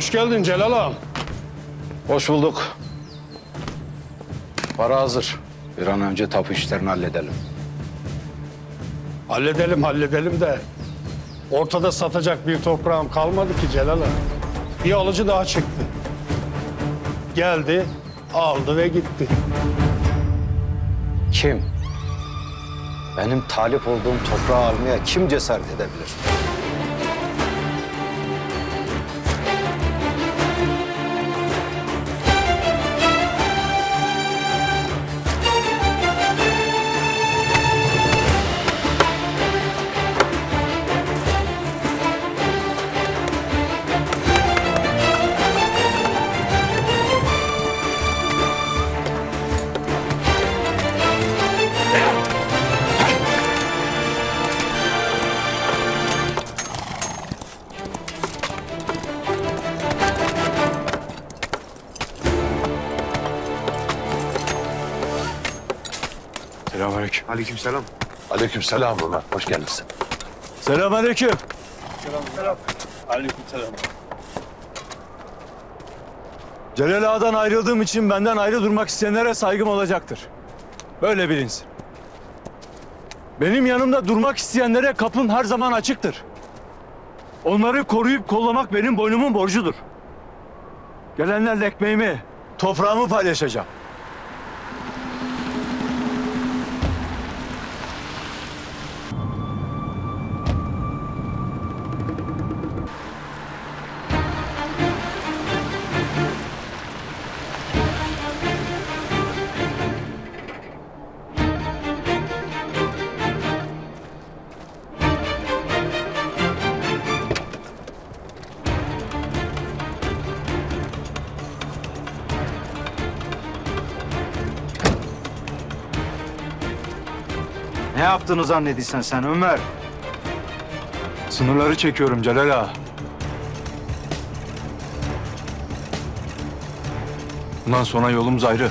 Hoş geldin Celal ağam. Hoş bulduk. Para hazır. Bir an önce tapu işlerini halledelim. Halledelim halledelim de ortada satacak bir toprağım kalmadı ki Celal ağam. Bir alıcı daha çıktı. Geldi, aldı ve gitti. Kim? Benim talip olduğum toprağı almaya kim cesaret edebilir? Selamünaleyküm. Aleykümselam. Aleykümselam Ömer. Hoş geldiniz. Selamünaleyküm. Aleykümselam. Celal Ağa'dan ayrıldığım için benden ayrı durmak isteyenlere saygım olacaktır. Böyle bilinsin. Benim yanımda durmak isteyenlere kapım her zaman açıktır. Onları koruyup kollamak benim boynumun borcudur. Gelenlerle ekmeğimi, toprağımı paylaşacağım. Ne yaptığını zannediysen sen Ömer? Sınırları çekiyorum Celal Ağa. Bundan sonra yolumuz ayrı.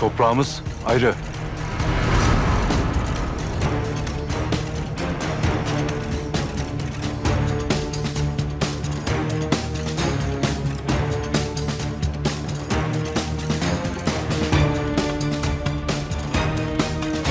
Toprağımız ayrı.